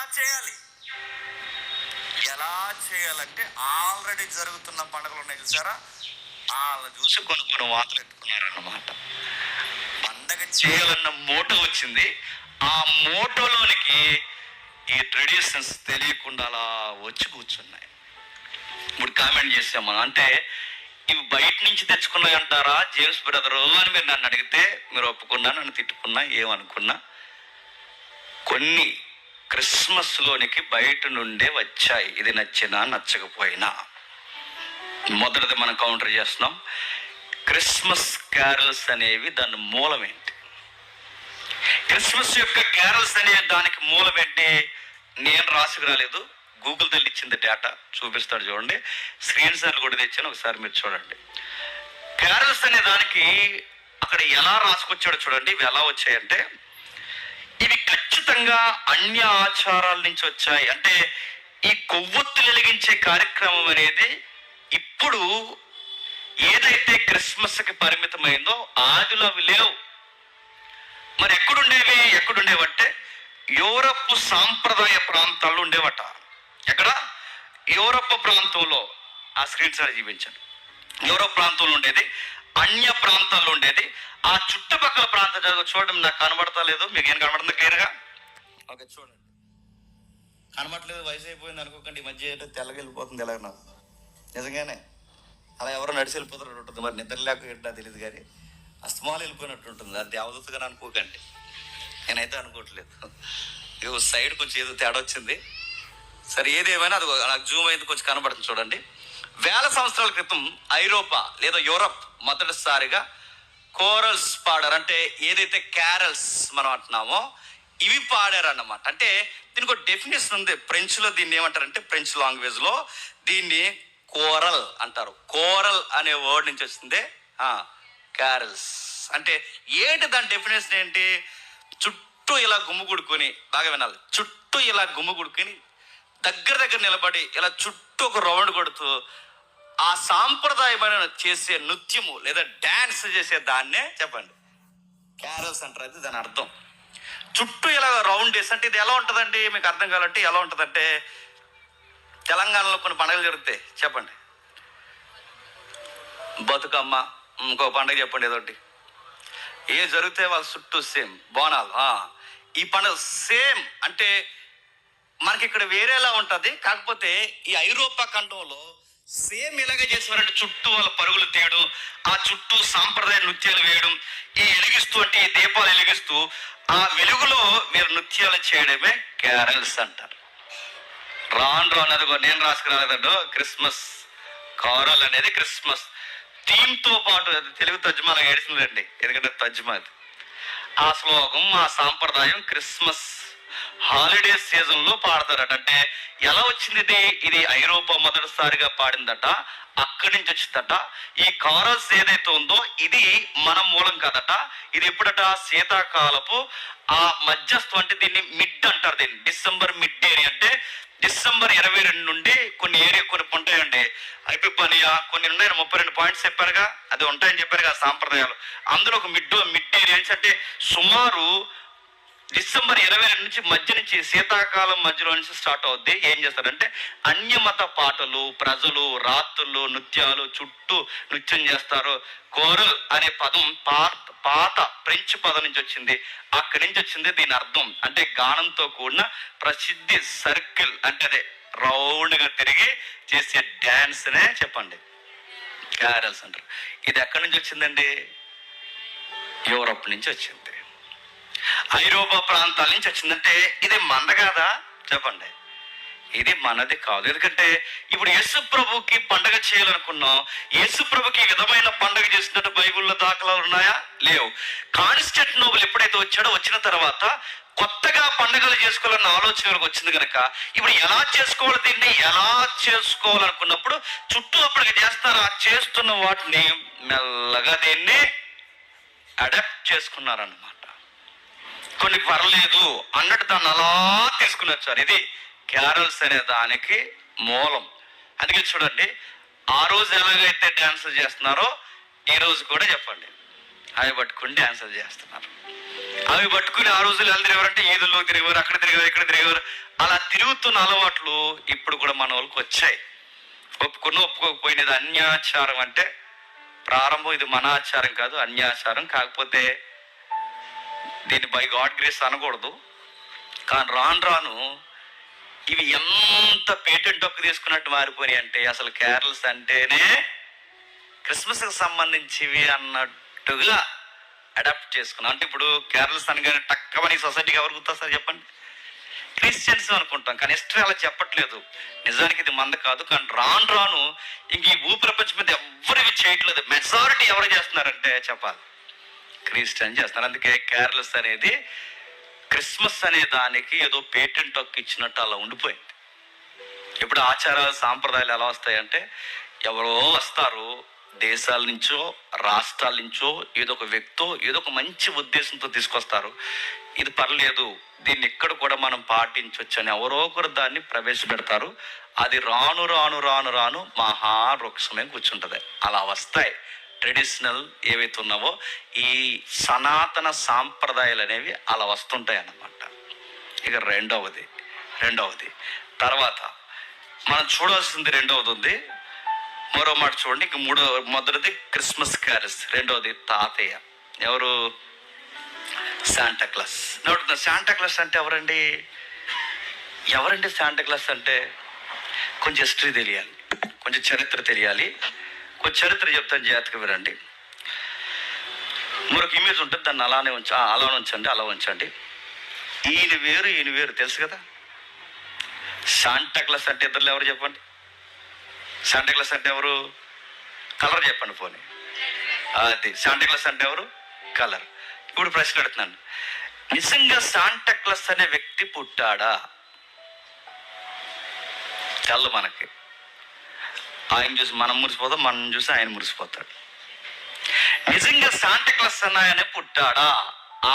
ఎలా చేయాలి? ఎలా చేయాలంటే ఆల్రెడీ జరుగుతున్న పండుగలు ఉన్నాయి చూసారా? వాళ్ళని చూసి కొన్ని కొన్ని వాతలు ఎత్తుకున్నారన్నమాట పండగ చేయాలన్న మోటో వచ్చింది. ఆ మోటోలోనికి ఈ ట్రెడిషన్స్ తెలియకుండా అలా వచ్చి కూర్చున్నాయి. ఇప్పుడు కామెంట్ చేసాం మనం అంటే ఇవి బయట నుంచి తెచ్చుకున్నాయి అంటారా జేమ్స్ బ్రదరు అని మీరు నన్ను అడిగితే మీరు ఒప్పుకున్నా నన్ను తిట్టుకున్నా ఏమనుకున్నా కొన్ని క్రిస్మస్లోనికి బయట నుండే వచ్చాయి. ఇది నచ్చినా నచ్చకపోయినా. మొదటిది మనం కౌంటర్ చేస్తున్నాం. క్రిస్మస్ క్యారల్స్ అనేవి దాని మూలం ఏంటి? క్రిస్మస్ యొక్క క్యారల్స్ అనే దానికి మూలం ఏంటి? నేను రాసుకురాలేదు గూగుల్ తల్లి ఇచ్చింది డేటా చూపిస్తాడు చూడండి. స్క్రీన్ సార్ కూడా తెచ్చాను. ఒకసారి మీరు చూడండి. క్యారల్స్ అనే దానికి అక్కడ ఎలా రాసుకొచ్చాడో చూడండి. ఇవి ఎలా వచ్చాయంటే ఇవి ఖచ్చితంగా అన్య ఆచారాల నుంచి వచ్చాయి. అంటే ఈ కొవ్వొత్తులు వెలిగించే కార్యక్రమం అనేది ఇప్పుడు ఏదైతే క్రిస్మస్కి పరిమితమైందో ఆదిలో అవి లేవు. మరి ఎక్కడుండేవి? ఎక్కడుండేవంటే యూరప్ సాంప్రదాయ ప్రాంతాల్లో ఉండేవట. ఎక్కడ? యూరప్ ప్రాంతంలో. ఆ స్క్రీన్ సార్ చూపించాను యూరప్ ప్రాంతంలో ఉండేది అన్య ప్రాంతాల్లో ఉండేది. ఆ చుట్టుపక్కల ప్రాంతం చూడడం నాకు కనబడతా లేదు మీకు ఏం కనబడుతుంది క్లియర్గా? ఓకే చూడండి. కనబట్లేదు వయసు అయిపోయింది అనుకోకండి ఈ మధ్య ఏంటో తెల్లగెళ్ళిపోతుంది ఎలాగ నాకు. నిజంగానే అలా ఎవరో నడిచి వెళ్ళిపోతున్నట్టు ఉంటుంది. మరి నిద్ర లేక ఏంటో తెలియదు కానీ అస్తమాలు వెళ్ళిపోయినట్టు ఉంటుంది. అది దేవదూతగా అనుకోకండి. నేనైతే అనుకోవట్లేదు. ఇగో సైడ్ కొంచెం ఏదో తేడా వచ్చింది. సరే ఏది ఏమైనా అది నాకు జూమ్ అయింది కొంచెం కనబడుతుంది చూడండి. వేల సంవత్సరాల క్రితం ఐరోపా లేదా యూరప్ మొదటిసారిగా కోరల్స్ పాడారు. అంటే ఏదైతే క్యారల్స్ మనం అంటున్నామో ఇవి పాడారన్నమాట. అంటే దీనికి ఒక డెఫినేషన్ ఉంది ఫ్రెంచ్లో దీన్ని ఏమంటారంటే ఫ్రెంచ్ లాంగ్వేజ్లో దీన్ని కోరల్ అంటారు. కోరల్ అనే వర్డ్ నుంచి వచ్చింది క్యారల్స్ అంటే ఏంటి దాని డెఫినేషన్ ఏంటి? చుట్టూ ఇలా గుమ్ముగుడుకొని బాగా వినాలి. చుట్టూ ఇలా గుమ్ముగుడుకొని దగ్గర దగ్గర నిలబడి ఇలా చుట్టూ ఒక రౌండ్ కొడుతూ ఆ సాంప్రదాయమైన చేసే నృత్యము లేదా డ్యాన్స్ చేసే దాన్నే చెప్పండి. క్యారల్స్ అంటారు. అది దాని అర్థం. చుట్టూ ఇలా రౌండ్ చేసి అంటే ఇది ఎలా ఉంటుందండి? మీకు అర్థం కావాలంటే ఎలా ఉంటుందంటే తెలంగాణలో కొన్ని పండుగలు జరుగుతాయి. చెప్పండి. బతుకమ్మ ఇంకో పండుగ చెప్పండి ఏదో ఒకటి జరిగితే వాళ్ళ చుట్టూ సేమ్. బోనాలు ఈ పండుగ సేమ్ అంటే మనకి ఇక్కడ వేరేలా ఉంటుంది. కాకపోతే ఈ ఐరోపా ఖండంలో సేమ్ ఇలాగే చేసేవారంటే చుట్టూ వాళ్ళ పరుగులు తీయడం ఆ చుట్టూ సాంప్రదాయ నృత్యాలు వేయడం ఈ వెలిగిస్తూ అంటే ఈ దీపాలు వెలిగిస్తూ ఆ వెలుగులో మీరు నృత్యాలు చేయడమే క్యారల్స్ అంటారు. రాను అనేది నేను రాసుకురాలేదండో క్రిస్మస్ కారల్ అనేది క్రిస్మస్. థీమ్తో పాటు అది తెలుగు తజ్మాలా ఏడిసిందండి ఎందుకంటే తజ్మా అది. ఆ శ్లోకం ఆ సాంప్రదాయం క్రిస్మస్ హాలిడే సీజన్లో పాడతారట. అంటే ఎలా వచ్చింది ఇది ఇది ఐరోపా మొదటిసారిగా పాడిందట. అక్కడి నుంచి వచ్చిందట. ఈ కారల్స్ ఏదైతే ఉందో ఇది మన మూలం కాదట. ఇది ఎప్పుడట? శీతాకాలపు ఆ మధ్యస్థం అంటే దీన్ని మిడ్ అంటారు దీన్ని. డిసెంబర్ మిడ్ ఏరియా అంటే డిసెంబర్ ఇరవై రెండు నుండి కొన్ని ఏరియా కొన్ని ఉంటాయండి. ఐపిపనియా కొన్ని ఉన్నాయి. ముప్పై రెండు పాయింట్స్ చెప్పారుగా. అది ఉంటాయని చెప్పారు కదా సాంప్రదాయాలు. అందులో ఒక మిడ్ మిడ్ ఏరియా అంటే సుమారు డిసెంబర్ ఇరవై రెండు నుంచి మధ్య నుంచి శీతాకాలం మధ్యలో నుంచి స్టార్ట్ అవుద్ది. ఏం చేస్తారంటే అన్యమత పాటలు ప్రజలు రాత్రులు నృత్యాలు చుట్టూ నృత్యం చేస్తారు. కోరల్ అనే పదం పాత పాత ఫ్రెంచ్ పదం నుంచి వచ్చింది. అక్కడి నుంచి వచ్చింది దీని అర్థం. అంటే గానంతో కూడిన ప్రసిద్ధి సర్కిల్ అంటే అదే రౌండ్గా తిరిగి చేసే డాన్స్ నే చెప్పండి. క్యారల్స్ అంటారు ఇది ఎక్కడి నుంచి వచ్చిందండి? యూరప్ నుంచి వచ్చింది. ఐరోపా ప్రాంతాల నుంచి వచ్చిందంటే ఇది మంద కాదా? చెప్పండి. ఇది మనది కాదు. ఎందుకంటే ఇప్పుడు యేసు ప్రభుకి పండగ చేయాలనుకున్నాం. యేసు ప్రభుకి విధమైన పండగ చేసినట్టు బైబిల్లో దాఖలాలు ఉన్నాయా? లేవు. కాన్స్టెంటినోబుల్ ఎప్పుడైతే వచ్చాడో వచ్చిన తర్వాత కొత్తగా పండుగలు చేసుకోవాలన్న ఆలోచనలకు వచ్చింది కనుక ఇప్పుడు ఎలా చేసుకోవాలి దీన్ని? ఎలా చేసుకోవాలనుకున్నప్పుడు చుట్టూ అప్పటికి చేస్తారా? చేస్తున్న వాటిని మెల్లగా దీన్ని అడాప్ట్ చేసుకున్నారన్నమాట. కొన్ని పర్లేదు అన్నట్టు దాన్ని అలా తీసుకుని వచ్చారు ఇది క్యారల్స్ అనే దానికి మూలం. అందుకే చూడండి ఆ రోజు ఎలాగైతే డ్యాన్స్ చేస్తున్నారో ఈ రోజు కూడా చెప్పండి. అవి పట్టుకుని డాన్సులు చేస్తున్నారు. అవి పట్టుకుని ఆ రోజులు ఎలా తిరిగారంటే ఈదుల్లో తిరిగారు అక్కడ తిరిగారు ఇక్కడ తిరిగేవారు. అలా తిరుగుతున్న అలవాట్లు ఇప్పుడు కూడా మన వాళ్ళకి వచ్చాయి. ఒప్పుకున్న ఒప్పుకోకపోయినది అన్యాచారం అంటే ప్రారంభం ఇది మన ఆచారం కాదు అన్యాచారం. కాకపోతే దీన్ని బై గాడ్ గ్రేస్ అనకూడదు. కానీ రాను రాను ఇవి ఎంత పేటెంట్ ఒక్క తీసుకున్నట్టు మారిపోయినాయి అంటే అసలు కేరళస్ అంటేనే క్రిస్మస్కి సంబంధించివి అన్నట్టుగా అడాప్ట్ చేసుకున్నాం. అంటే ఇప్పుడు కేరళస్ అనగానే టక్కమని సొసైటీకి ఎవరు గుర్తొస్తారు చెప్పండి? క్రిస్టియన్స్ అనుకుంటాం. కానీ హిస్టరీ అలా చెప్పట్లేదు. నిజానికి ఇది మంద కాదు. కానీ రాను రాను ఇంక ఈ భూ ప్రపంచం మీద ఎవరు ఇవి చేయట్లేదు. మెజారిటీ ఎవరు చేస్తున్నారంటే చెప్పాలి. క్రీస్టియన్ చేస్తాను. అందుకే కేరళస్ అనేది క్రిస్మస్ అనే దానికి ఏదో పేటెంట్ హక్కు ఇచ్చినట్టు అలా ఉండిపోయింది. ఇప్పుడు ఆచారాలు సాంప్రదాయాలు ఎలా వస్తాయంటే ఎవరో వస్తారు దేశాల నుంచో రాష్ట్రాల నుంచో ఏదో ఒక వ్యక్తో ఏదో ఒక మంచి ఉద్దేశంతో తీసుకొస్తారు. ఇది పర్లేదు దీన్ని ఎక్కడ కూడా మనం పాటించవచ్చు అని ఎవరో ఒకరు దాన్ని ప్రవేశపెడతారు. అది రాను రాను రాను రాను మహావృక్షమే కూర్చుంటుంది. అలా వస్తాయి. ట్రెడిషనల్ ఏవైతే ఉన్నావో ఈ సనాతన సాంప్రదాయాలు అనేవి అలా వస్తుంటాయి అన్నమాట ఇక రెండవది రెండవది. తర్వాత మనం చూడాల్సింది రెండవది ఉంది. మరో మాట చూడండి. ఇంక మూడో మొదటిది క్రిస్మస్ క్యారెస్ రెండవది తాతయ్య. ఎవరు? శాంటాక్లాస్. క్లాస్ శాంటాక్లాస్ అంటే ఎవరండి? ఎవరండి శాంటాక్లాస్ అంటే? కొంచెం హిస్టరీ తెలియాలి. కొంచెం చరిత్ర తెలియాలి. కొంచెం చరిత్ర చెప్తాను జాగ్రత్తగా వినండి. మరొక ఇమేజ్ ఉంటుంది దాన్ని అలానే ఉంచ అలా ఉంచండి అలా ఉంచండి. ఈయన వేరు ఈయన వేరు తెలుసు కదా? శాంటాక్లాస్ అంటే ఇద్దరు ఎవరు చెప్పండి? శాంటాక్లాస్ అంటే ఎవరు? కలర్ చెప్పండి పోనీ. అది శాంటాక్లాస్ అంటే ఎవరు? కలర్ ఇప్పుడు ప్రశ్న అడుగుతున్నాను. నిజంగా శాంటాక్లాస్ అనే వ్యక్తి పుట్టాడా? తెల్ల మనకి. ఆయన చూసి మనం మురిసిపోతాం మనం చూసి ఆయన మురిసిపోతాడు. నిజంగా శాంతక్లాస్ క్లాస్ పుట్టాడా?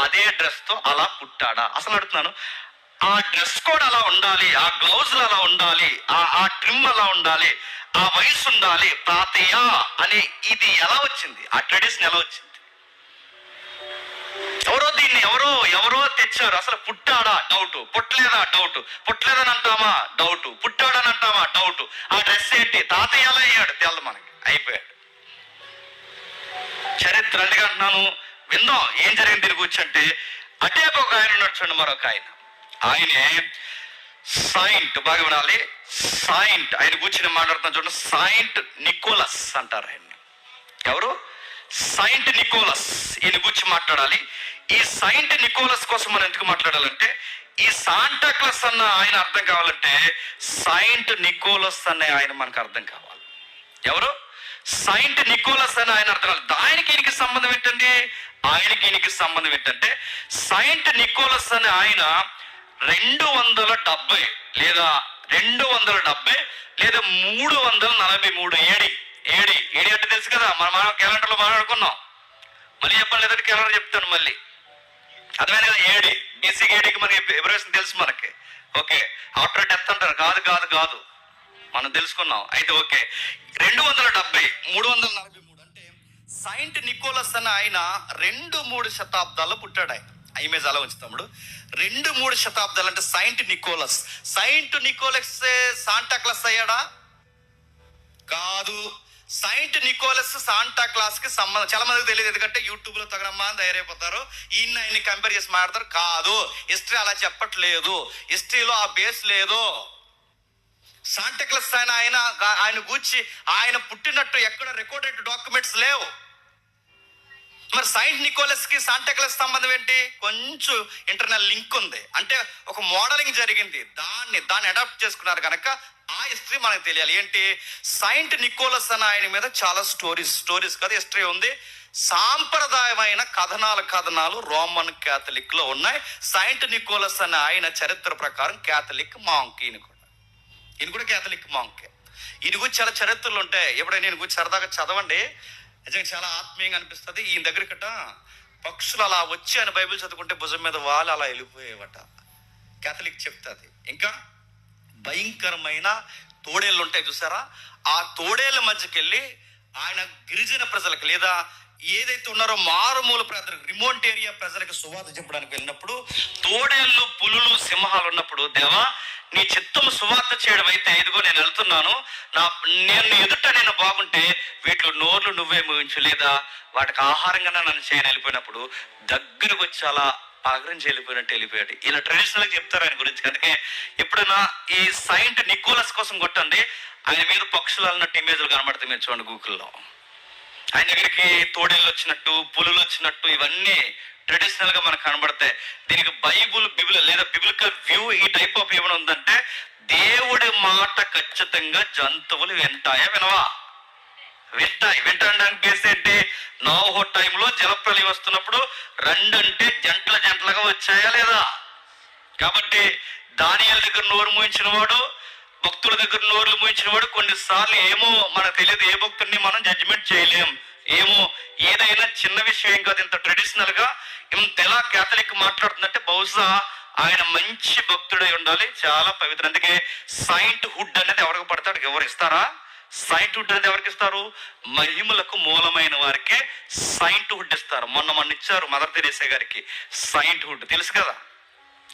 అదే డ్రెస్తో అలా పుట్టాడా? అసలు అడుగుతున్నాను ఆ డ్రెస్ కోడ్ అలా ఉండాలి ఆ గ్లౌజులు అలా ఉండాలి ఆ ఆ ట్రిమ్ అలా ఉండాలి ఆ వయసు ఉండాలి తాతయ్య అని ఇది ఎలా వచ్చింది? ఆ ట్రెడిషన్ ఎలా వచ్చింది? ఎవరో ఎవరో ఎవరో తెచ్చారు. అసలు పుట్టాడా? డౌట్ పుట్టలేదా? డౌట్ పుట్టలేదని అంటామా డౌట్ పుట్టాడని అంటామా డౌట్ ఆ డ్రెస్ ఏంటి? తాతయ్య ఎలా అయ్యాడు? తెల్ల మనకి. అయిపోయాడు. చరిత్ర అంటే అంటున్నాను? విందాం. ఏం జరిగింది తిరిగి వచ్చంటే అటే ఒక ఆయన ఉన్నాడు చూడండి మరొక ఆయన. ఆయనే సాయింట్ బాగా వినాలి. సాయింట్ ఆయన కూర్చుని మాట్లాడుతున్నాను చూడండి. సాయింట్ నికోలస్ అంటారు ఆయన్ని. ఎవరు? సైంట్ నికోలస్ ఈయన గురించి మాట్లాడాలి. ఈ సైంట్ నికోలస్ కోసం మనం ఎందుకు మాట్లాడాలంటే ఈ సాంటా క్లాస్ అన్న ఆయన అర్థం కావాలంటే సైంట్ నికోలస్ అనే ఆయన మనకు అర్థం కావాలి. ఎవరు? సైంట్ నికోలస్ అని ఆయన అర్థం కావాలి. దానికి ఈయనకి సంబంధం ఏంటండి? ఆయనకి ఈయనకి సంబంధం ఏంటంటే సైంట్ నికోలస్ అనే ఆయన రెండు వందల డెబ్బై లేదా రెండు వందల డెబ్బై లేదా మూడు వందల నలభై మూడు ఏడి ఏడి ఏడి అంటే తెలుసు కదా మనం మనం క్యాలెండర్లో మాట్లాడుకున్నాం. మళ్ళీ చెప్పాలి లేదంటే క్యాలెండర్ చెప్తాను మళ్ళీ. అర్థమైనా కదా ఏడి బీసీ ఏడికి మనకి ఎబ్రేషన్ తెలుసు మనకి. ఓకే ఆఫ్టర్ డెత్ అంటారు. కాదు కాదు కాదు. మనం తెలుసుకున్నాం. అయితే ఓకే. రెండు వందల డెబ్బై మూడు వందల నలభై మూడు అంటే సైంట్ నికోలస్ అన్న ఆయన రెండు మూడు శతాబ్దాల్లో పుట్టాడు ఆయన. ఇమేజ్ అలా ఉంచు తమ్ముడు. రెండు మూడు శతాబ్దాలు అంటే saint Nicholas. Saint Nicholas Santa Claus అయ్యాడా? కాదు. సైంట్ నికోలస్ సాంటా క్లాస్కి సంబంధం చాలా మందికి తెలియదు. ఎందుకంటే యూట్యూబ్లో తగడమ్మా అని తయారైపోతారు. ఈయన ఆయన్ని కంపేర్ చేసి మాట్లాడతారు. కాదు. హిస్టరీ అలా చెప్పట్లేదు. హిస్టరీలో ఆ బేస్ లేదు. సాంటక్లస్ ఆయన ఆయన ఆయన గూర్చి ఆయన పుట్టినట్టు ఎక్కడ రికార్డెడ్ డాక్యుమెంట్స్ లేవు. మరి సైంట్ నికోలస్కి సాంటాక్లస్ సంబంధం ఏంటి? కొంచెం ఇంటర్నల్ లింక్ ఉంది. అంటే ఒక మోడలింగ్ జరిగింది. దాన్ని దాన్ని అడాప్ట్ చేసుకున్నారు కనుక ఆ హిస్టరీ మనకు తెలియాలి. ఏంటి? సైంట్ నికోలస్ అనే ఆయన మీద చాలా స్టోరీస్ స్టోరీస్ కదా హిస్టరీ ఉంది. సాంప్రదాయమైన కథనాల కథనాలు రోమన్ క్యాథలిక్లో ఉన్నాయి. సైంట్ నికోలస్ అనే ఆయన చరిత్ర ప్రకారం క్యాథలిక్ మాంక్ ఈయన కూడా. ఈయన కూడా క్యాథలిక్ మాంకే ఈయన గురించి చాలా చరిత్రలు ఉంటాయి. ఎప్పుడైనా నేను గురించి సరదాగా చదవండి. నిజంగా చాలా ఆత్మీయంగా అనిపిస్తుంది. ఈయన దగ్గరికట పక్షులు అలా వచ్చి ఆయన బైబిల్ చదువుకుంటే భుజం మీద వాళ్ళు అలా వెళ్ళిపోయేవట. కేథలిక్ చెప్తుంది. ఇంకా భయంకరమైన తోడేళ్ళు ఉంటాయి చూసారా? ఆ తోడేళ్ళ మధ్యకి వెళ్ళి ఆయన గిరిజన ప్రజలకు లేదా ఏదైతే ఉన్నారో మారుమూల ప్రజలకు రిమోట్ ఏరియా ప్రజలకు సువార్త చెప్పడానికి వెళ్ళినప్పుడు తోడేళ్ళు పులులు సింహాలు ఉన్నప్పుడు దేవా నీ చిత్తం సువార్త చేయడం అయితే ఇదిగో నేను వెళ్తున్నాను. నా నేను ఎదుట నేను బాగుంటే వీటిలో నోర్లు నువ్వే ముగించు లేదా వాటికి ఆహారంగా నన్ను చేయని వెళ్ళిపోయినప్పుడు దగ్గరకు వచ్చి అలా పలకరించి చేయలిపోయినట్టు వెళ్ళిపోయాడు. ఇలా ట్రెడిషనల్ చెప్తారు ఆయన గురించి. అందుకే ఎప్పుడైనా ఈ సైంట్ నికోలస్ కోసం కొట్టండి ఆయన మీద పక్షులు అన్నట్టు ఇమేజ్లు కనబడతాయి మీరు చూడండి గూగుల్లో ఆయన దగ్గరికి తోడేళ్ళు వచ్చినట్టు పులులు వచ్చినట్టు ఇవన్నీ ట్రెడిషనల్గా మనకు కనబడతాయి. దీనికి బైబుల్ బిబుల్ లేదా బిబిలికల్ వ్యూ ఈ టైప్ ఆఫ్ ఏమైనా ఉందంటే దేవుడి మాట ఖచ్చితంగా జంతువులు వింటాయా వినవా? వింటాయి. వింటానికి బేస్ ఏంటి? నోహో టైంలో జలప్రలయం వస్తున్నప్పుడు రెండంటే జంటల జంటలుగా వచ్చాయా లేదా? కాబట్టి దానియాల దగ్గర నోరు మూయించిన వాడు భక్తుల దగ్గర నోర్లు మూయించిన వాడు కొన్నిసార్లు ఏమో మనకు తెలియదు ఏ భక్తుడిని మనం జడ్జిమెంట్ చేయలేం. ఏమో ఏదైనా చిన్న విషయం కాదు ఇంత ట్రెడిషనల్గా. ఇంత ఎలా కేథలిక్ మాట్లాడుతుందంటే బహుశా ఆయన మంచి భక్తుడై ఉండాలి చాలా పవిత్ర అందుకే సైంట్ హుడ్ అనేది ఎవరికి పడతాడు? ఎవరు ఇస్తారా? సైంట్ హుడ్ అనేది ఎవరికి ఇస్తారు? మహిమలకు మూలమైన వారికే సైంట్ హుడ్ ఇస్తారు. మొన్న మొన్న ఇచ్చారు మదర్ తెరేసే గారికి సైంట్ హుడ్ తెలుసు కదా?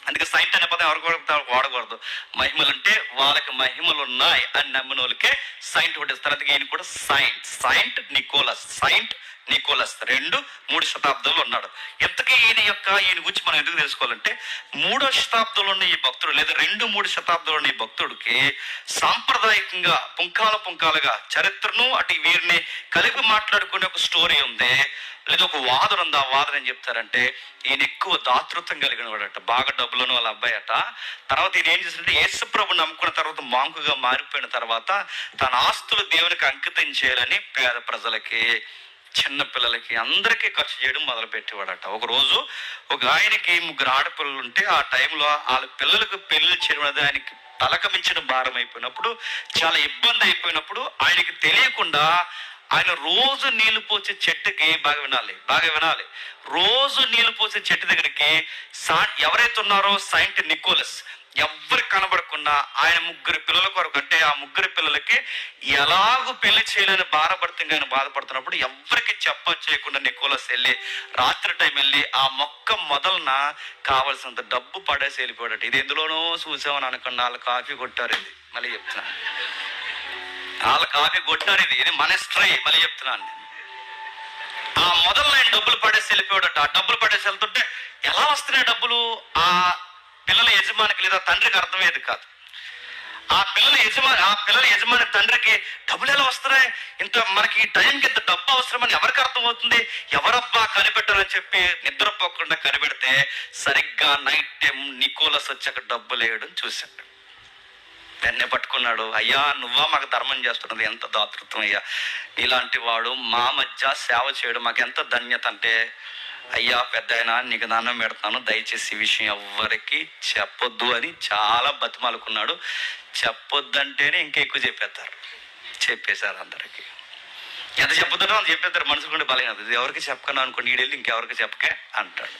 అందుకే సైంట్ అనే పదం ఎవరికి వాడకూడదు? వాడకూడదు. మహిమలు అంటే వాళ్ళకి మహిమలు ఉన్నాయి అని నమ్మిన వాళ్ళకే సైంట్ హుడ్ ఇస్తారు. అందుకే ఈయన కూడా saint. Saint Nicholas. Saint Nicholas రెండు మూడు శతాబ్దంలో ఉన్నాడు. ఇంతకీ ఈయన యొక్క ఈయన గురించి మనం ఎందుకు తెలుసుకోవాలంటే మూడో శతాబ్దంలో ఉన్న ఈ భక్తుడు లేదా రెండు మూడు శతాబ్దంలో ఉన్న ఈ భక్తుడికి సాంప్రదాయకంగా పుంకాల పుంకాలుగా చరిత్రను అటు వీరిని కలిపి మాట్లాడుకునే ఒక స్టోరీ ఉంది. లేదా ఒక వాదన ఉంది. ఆ వాదన ఏం చెప్తారంటే ఈయన ఎక్కువ దాతృత్వం కలిగిన వాడట బాగా డబ్బులను వాళ్ళ అబ్బాయి అట. తర్వాత ఈయన ఏం చేశాడంటే యేసుప్రభు నమ్ముకున్న తర్వాత మాంకుగా మారిపోయిన తర్వాత తన ఆస్తులు దేవునికి అంకితం చేయాలని పేద ప్రజలకి చిన్న పిల్లలకి అందరికీ ఖర్చు చేయడం మొదలుపెట్టేవాడట. ఒకరోజు ఒక రోజు ఒక ఆయనకి ముగ్గురు ఆడపిల్లలు ఉంటే ఆ టైంలో వాళ్ళ పిల్లలకు పెళ్ళి చేయడం అనేది ఆయనకి తలక మించిన భారం అయిపోయినప్పుడు చాలా ఇబ్బంది అయిపోయినప్పుడు ఆయనకి తెలియకుండా ఆయన రోజు నీళ్ళు పోసే చెట్టుకి బాగా వినాలి బాగా వినాలి. రోజు నీళ్ళు పోసే చెట్టు దగ్గరికి సా ఎవరైతే ఉన్నారో సైంట్ నికోలస్ ఎవ్వరికి కనబడకుండా ఆయన ముగ్గురు పిల్లల కొరకు అంటే ఆ ముగ్గురు పిల్లలకి ఎలాగూ పెళ్ళి చేయలేని భారపడుతుంది ఆయన బాధపడుతున్నప్పుడు ఎవరికి చెప్ప చేయకుండా నికోలస్ వెళ్ళి రాత్రి టైం వెళ్ళి ఆ మొక్క మొదలన కావలసినంత డబ్బు పడేసి వెళ్ళిపోయాడట. ఇది ఎందులోనో చూసామని అనుకున్న వాళ్ళు కాఫీ కొట్టారు ఇది. మళ్ళీ చెప్తున్నాను వాళ్ళ కాఫీ కొట్టారు ఇది. ఇది మన స్ట్రై మళ్ళీ చెప్తున్నాను నేను ఆ మొదలు ఆయన డబ్బులు పడేసి వెళ్ళిపోయాడట. ఆ డబ్బులు పడేసి వెళ్తుంటే ఎలా వస్తున్నాయి డబ్బులు? ఆ పిల్లల యజమానికి లేదా తండ్రికి అర్థమయ్యేది కాదు. ఆ పిల్లల యజమాని ఆ పిల్లల యజమాని తండ్రికి డబ్బులు ఎలా వస్తున్నాయి? ఇంత మనకి ఈ టైంకి ఇంత డబ్బు అవసరమని ఎవరికి అర్థమవుతుంది? ఎవరబ్బా కనిపెట్టాలని చెప్పి నిద్రపోకుండా కనిపెడితే సరిగ్గా నైట్ టైం నికోలస్ వచ్చాక డబ్బులు వేయడం చూశాడు వెన్నే పట్టుకున్నాడు అయ్యా నువ్వా మాకు ధర్మం చేస్తున్నది? ఎంత దాతృత్వం అయ్యా. ఇలాంటి వాడు మా మధ్య సేవ చేయడం మాకు ఎంత ధన్యత అంటే అయ్యా పెద్ద ఆయన నీకు దానం పెడతాను. దయచేసి ఈ విషయం ఎవ్వరికి చెప్పొద్దు అని చాలా బతిమాలుకున్నాడు. చెప్పొద్దంటేనే ఇంకా ఎక్కువ చెప్పేస్తారు. చెప్పేశారు అందరికి. ఎంత చెప్పొద్దో అని చెప్పేస్తారు. మనసుకుంటే కూడా ఎవరికి చెప్పకన్నా అనుకోండి ఈడెళ్ళి ఇంకెవరికి చెప్పకే అంటాడు.